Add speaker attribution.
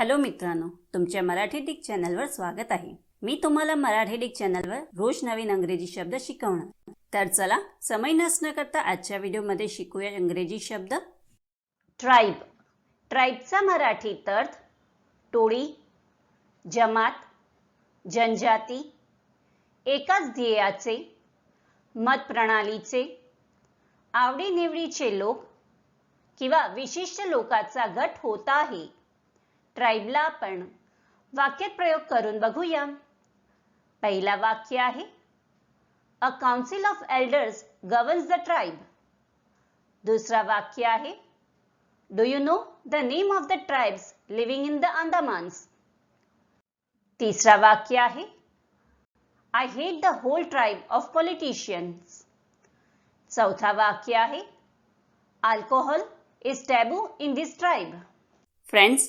Speaker 1: Hello मित्रांनो तुमच्या Marathi Dick चॅनलवर स्वागत आहे. मी तुम्हाला मराठी डिक चॅनलवर रोज नवीन अंग्रेजी शब्द शिकवणार. तर चला समय नसणं करता आजच्या व्हिडिओमध्ये शिकूया इंग्रजी शब्द. ट्राईब. ट्राईबचा मराठी अर्थ टोळी जमात जनजाती एकाच ध्येयाचे मतप्रणालीचे आवडीनिवडीचे लोक किंवा विशिष्ट लोकाचा गट होत आहे. ट्राईबला आपण वाक्यात प्रयोग करून बघूया. पहिला वाक्य आहे a council of elders governs the tribe दुसरा वाक्य आहे do you know the name of the tribes living in the Andamans तिसरा वाक्य आहे I hate the whole tribe of politicians चौथा वाक्य आहे alcohol is taboo in this tribe friends